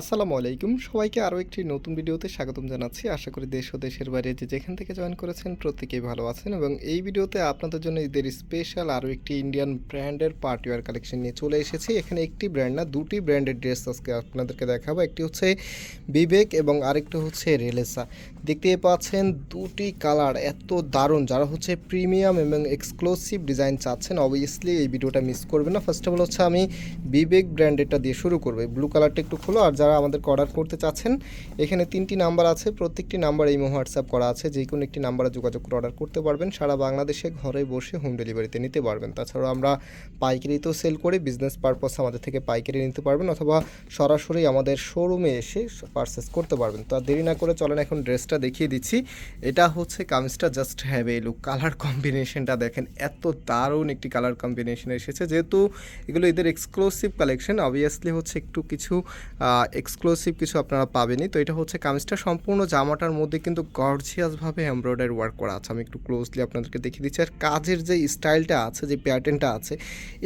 আসসালামু আলাইকুম। সবাইকে আরও একটি নতুন ভিডিওতে স্বাগতম জানাচ্ছি। আশা করি দেশ ও দেশের বাইরে যে যেখান থেকে জয়েন করেছেন প্রত্যেকেই ভালো আছেন এবং এই ভিডিওতে আপনাদের জন্য ঈদের স্পেশাল আরও একটি ইন্ডিয়ান ব্র্যান্ডের পার্টিওয়ার কালেকশন নিয়ে চলে এসেছি। এখানে একটি ব্র্যান্ড না, দুটি ব্র্যান্ডের ড্রেস আজকে আপনাদেরকে দেখাবো। একটি হচ্ছে বিবেক এবং আরেকটি হচ্ছে রেলেসা দেখতে পাচ্ছেন দুটি কালার এত দারুণ। যারা হচ্ছে প্রিমিয়াম এবং এক্সক্লুসিভ ডিজাইন চাচ্ছেন অবভিয়াসলি এই ভিডিওটা মিস করবেন না। ফার্স্ট অফ অল হচ্ছে আমি বিবেক ব্র্যান্ডেরটা দিয়ে শুরু করব। ব্লু কালারটা একটু খোলো আর আমাদেরকে অর্ডার করতে চাচ্ছেন, এখানে তিনটি নাম্বার আছে। প্রত্যেকটি নাম্বার এই হোয়াটসঅ্যাপ করা আছে। যে কোনো একটি নাম্বারে যোগাযোগ করে অর্ডার করতে পারবেন। সারা বাংলাদেশে ঘরে বসে হোম ডেলিভারিতে নিতে পারবেন। তাছাড়াও আমরা পাইকারিতেও সেল করি বিজনেস পারপাস আমাদের থেকে পাইকারি নিতে পারবেন অথবা সরাসরি আমাদের শোরুমে এসে পারচেস করতে পারবেন। তো দেরি না করে চলেন এখন ড্রেসটা দেখিয়ে দিচ্ছি। এটা হচ্ছে কামিজটা just have a look colour কম্বিনেশনটা দেখেন, এত দারুণ একটি কালার কম্বিনেশন এসেছে। যেহেতু এগুলো এদের এক্সক্লুসিভ কালেকশন অবভিয়াসলি হচ্ছে একটু কিছু এক্সক্লুসিভ কিছু আপনারা পাবেনই। তো এটা হচ্ছে কামিজটা। সম্পূর্ণ জামাটার মধ্যে কিন্তু গর্জিয়াসভাবে এমব্রয়ডারি ওয়ার্ক করা আছে। আমি একটু ক্লোজলি আপনাদেরকে দেখিয়ে দিচ্ছি। আর কাজের যে স্টাইলটা আছে, যে প্যাটার্নটা আছে,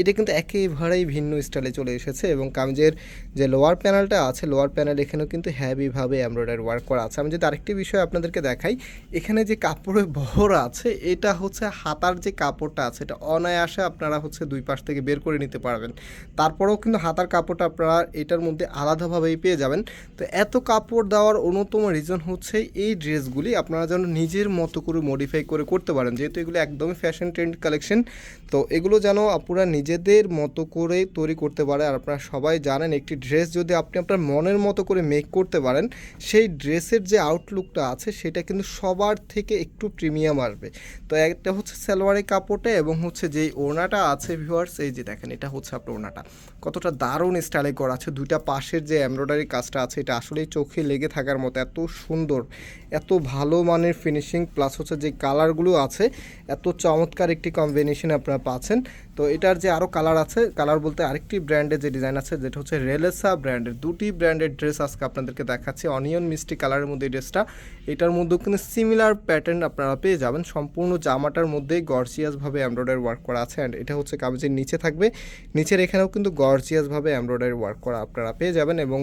এটা কিন্তু একেবারেই ভিন্ন স্টাইলে চলে এসেছে এবং কামিজের যে লোয়ার প্যানেলটা আছে লোয়ার প্যানেল এখানেও কিন্তু হ্যাভিভাবে এমব্রয়ডারি ওয়ার্ক করা আছে। আমি যদি আরেকটি বিষয় আপনাদেরকে দেখাই, এখানে যে কাপড়ের বহর আছে, এটা হচ্ছে হাতার যে কাপড়টা আছে, এটা অনায়াসে আপনারা হচ্ছে দুই পাশ থেকে বের করে নিতে পারবেন। তারপরেও কিন্তু হাতার কাপড়টা আপনারা এটার মধ্যে আলাদাভাবেই পেয়ে যাবেন। তো এত কাপড় দেওয়ার অন্যতম রিজন হচ্ছে এই ড্রেসগুলি আপনারা যেন নিজের মতো করে মডিফাই করে করতে পারেন। যেহেতু এগুলো একদমই ফ্যাশন ট্রেন্ড কালেকশন তো এগুলো যেন আপনারা নিজেদের মতো করে তৈরি করতে পারে আর আপনারা সবাই জানেন, একটি ড্রেস যদি আপনি আপনার মনের মতো করে মেক করতে পারেন, সেই ড্রেসের যে আউটলুকটা আছে, সেটা কিন্তু সবার থেকে একটু প্রিমিয়াম আসবে। তো একটা হচ্ছে সালোয়ারের কাপড়টা এবং হচ্ছে যেই ওড়নাটা আছে ভিউয়ার্স এই যে দেখেন, এটা হচ্ছে আপনার ওড়নাটা। কতটা দারুণ স্টাইলে করা আছে। দুইটা পাশের যে এমব্রয়ডারি কাজটা আছে, এটা আসলেই চোখে লেগে থাকার মতো, এত সুন্দর, এত ভালো মানের ফিনিশিং প্লাস হচ্ছে যে কালারগুলো আছে, এত চমৎকার একটি কম্বিনেশন আপনারা পাচ্ছেন। তো এটার যে আরও কালার আছে কালার বলতে আরেকটি ব্র্যান্ডের যে ডিজাইন আছে, যেটা হচ্ছে রেলেসা ব্র্যান্ডের দুটি ব্র্যান্ডের ড্রেস আজকে আপনাদেরকে দেখাচ্ছি অনিয়ন মিষ্টি কালারের মধ্যে ড্রেসটা এটার মধ্যেও কিন্তু সিমিলার প্যাটার্ন আপনারা পেয়ে যাবেন, সম্পূর্ণ জামাটার মধ্যেই গর্জিয়াসভাবে এমব্রয়ডারি ওয়ার্ক করা আছে অ্যান্ড এটা হচ্ছে কামিজের নিচে থাকবে। নিচের এখানেও কিন্তু গর্জিয়াসভাবে এমব্রয়ডারি ওয়ার্ক করা আপনারা পেয়ে যাবেন, এবং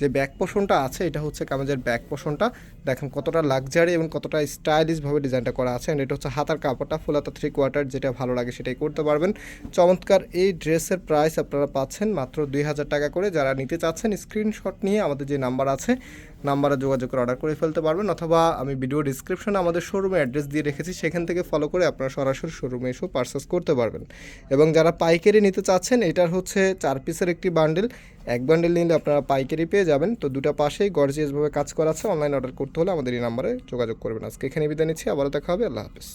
যে ব্যাক পোষণটা আছে, এটা হচ্ছে কামিজের ব্যাক পোষণটা দেখেন কতটা লাক্সারি এবং কতটা স্টাইলিশভাবে ডিজাইনটা করা আছে। এটা হচ্ছে হাতার কাপড়টা ফুল হাতা থ্রি কোয়ার্টার যেটা ভালো লাগে সেটাই করতে পারবেন। চমৎকার এই ড্রেসের প্রাইস আপনারা পাচ্ছেন মাত্র দুই হাজার টাকা করে। যারা নিতে চাচ্ছেন স্ক্রিনশট নিয়ে আমাদের যে নাম্বার আছে নাম্বারে যোগাযোগ করে অর্ডার করে ফেলতে পারবেন। অথবা আমি ভিডিও ডিসক্রিপশনে আমাদের শোরুমে অ্যাড্রেস দিয়ে রেখেছি, সেখান থেকে ফলো করে আপনারা সরাসরি শোরুমে এসেও পারচেস করতে পারবেন। এবং যারা পাইকারি নিতে চাচ্ছেন, এটার হচ্ছে চার পিসের একটি বান্ডেল এক বান্ডেল নিলে আপনারা পাইকারি যাবেন, তো দুটো পাশেই গর্জিয়াসভাবে কাজ করা আছে। অনলাইন অর্ডার করতে হলে আমাদের এই নাম্বারে যোগাযোগ করবেন। আজকে এখানে বিদায় নিচ্ছি। আবারও দেখা হবে। আল্লাহ হাফিজ।